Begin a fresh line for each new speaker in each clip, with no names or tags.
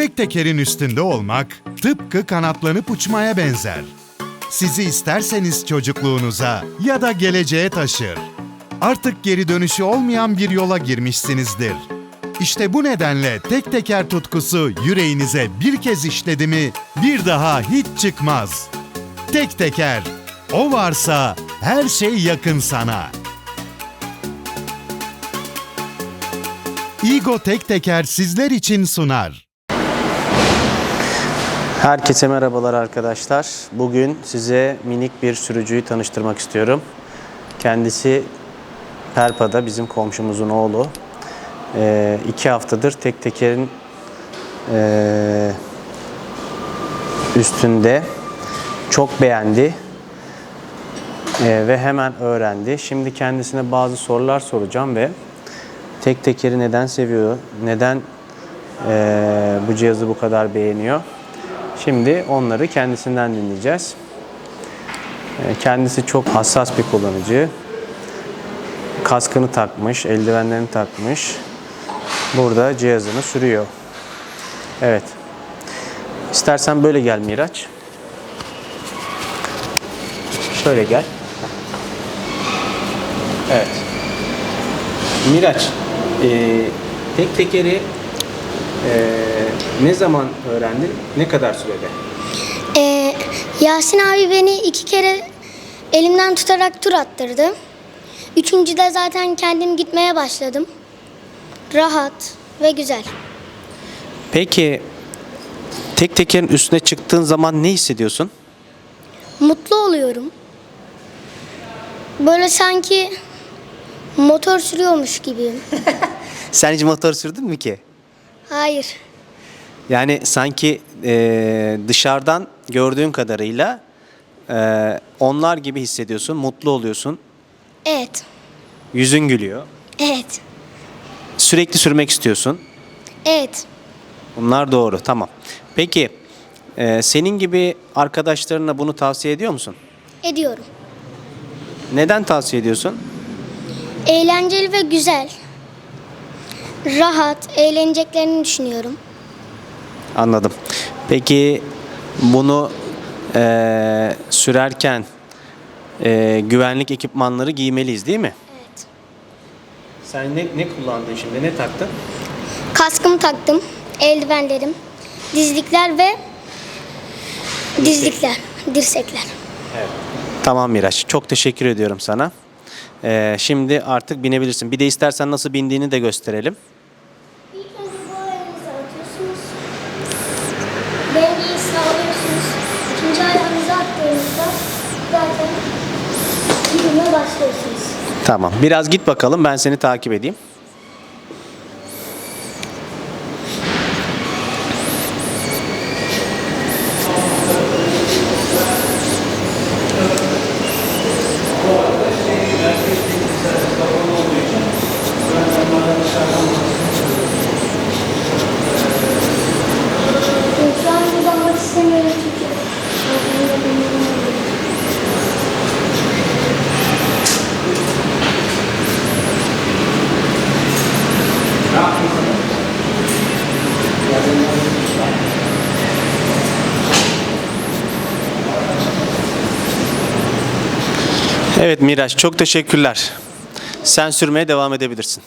Tek tekerin üstünde olmak tıpkı kanatlanıp uçmaya benzer. Sizi isterseniz çocukluğunuza ya da geleceğe taşır. Artık geri dönüşü olmayan bir yola girmişsinizdir. İşte bu nedenle tek teker tutkusu yüreğinize bir kez işledi mi bir daha hiç çıkmaz. Tek teker, o varsa her şey yakın sana. Igo Tek Teker sizler için sunar.
Herkese merhabalar arkadaşlar. Bugün size minik bir sürücüyü tanıştırmak istiyorum. Kendisi Perpa'da bizim komşumuzun oğlu. Ee, iki haftadır tek tekerin ee, üstünde. Çok beğendi Ee, ve hemen öğrendi. Şimdi kendisine bazı sorular soracağım ve tek tekeri neden seviyor, neden ee, bu cihazı bu kadar beğeniyor. Şimdi onları kendisinden dinleyeceğiz. Ee, Kendisi çok hassas bir kullanıcı. Kaskını takmış, eldivenlerini takmış. Burada cihazını sürüyor. Evet. İstersen böyle gel Miraç. Şöyle gel. Evet. Miraç, ee, tek tekeri ee, ne zaman öğrendin? Ne kadar sürede?
Ee, Yasin abi beni iki kere elimden tutarak tur attırdı. Üçüncüde zaten kendim gitmeye başladım. Rahat ve güzel.
Peki tek tekerin üstüne çıktığın zaman ne hissediyorsun?
Mutlu oluyorum. Böyle sanki motor sürüyormuş gibiyim.
Sen hiç motor sürdün mü ki?
Hayır.
Yani sanki e, dışarıdan gördüğün kadarıyla e, onlar gibi hissediyorsun, mutlu oluyorsun,
Evet.
yüzün gülüyor,
Evet.
sürekli sürmek istiyorsun.
Evet.
Bunlar doğru, tamam. Peki e, senin gibi arkadaşlarına bunu tavsiye ediyor musun?
Ediyorum.
Neden tavsiye ediyorsun?
Eğlenceli ve güzel. Rahat, eğleneceklerini düşünüyorum.
Anladım. Peki bunu eee, sürerken eee, güvenlik ekipmanları giymeliyiz değil mi?
Evet.
Sen ne, ne kullandın şimdi? Ne taktın?
Kaskımı taktım, eldivenlerim, dizlikler ve dizlikler, dirsekler.
Tamam Miraç. Çok teşekkür ediyorum sana. Eee, şimdi artık binebilirsin. Bir de istersen nasıl bindiğini de gösterelim.
Başlıyorsunuz.
Tamam. Biraz git bakalım. Ben seni takip edeyim.
Şu an burada almak istemiyorum
Evet Miraç çok teşekkürler. Sen sürmeye devam edebilirsin.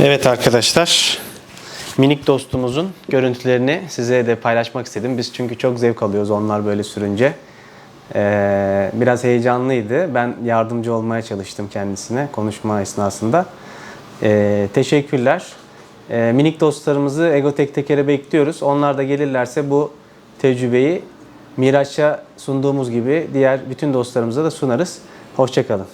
Evet arkadaşlar. Minik dostumuzun görüntülerini size de paylaşmak istedim. Biz çünkü çok zevk alıyoruz onlar böyle sürünce. Ee, biraz heyecanlıydı. Ben yardımcı olmaya çalıştım kendisine konuşma esnasında. Ee, teşekkürler. Ee, minik dostlarımızı Ego Tek Teker'e bekliyoruz. Onlar da gelirlerse bu tecrübeyi Miraç'a sunduğumuz gibi diğer bütün dostlarımıza da sunarız. Hoşçakalın.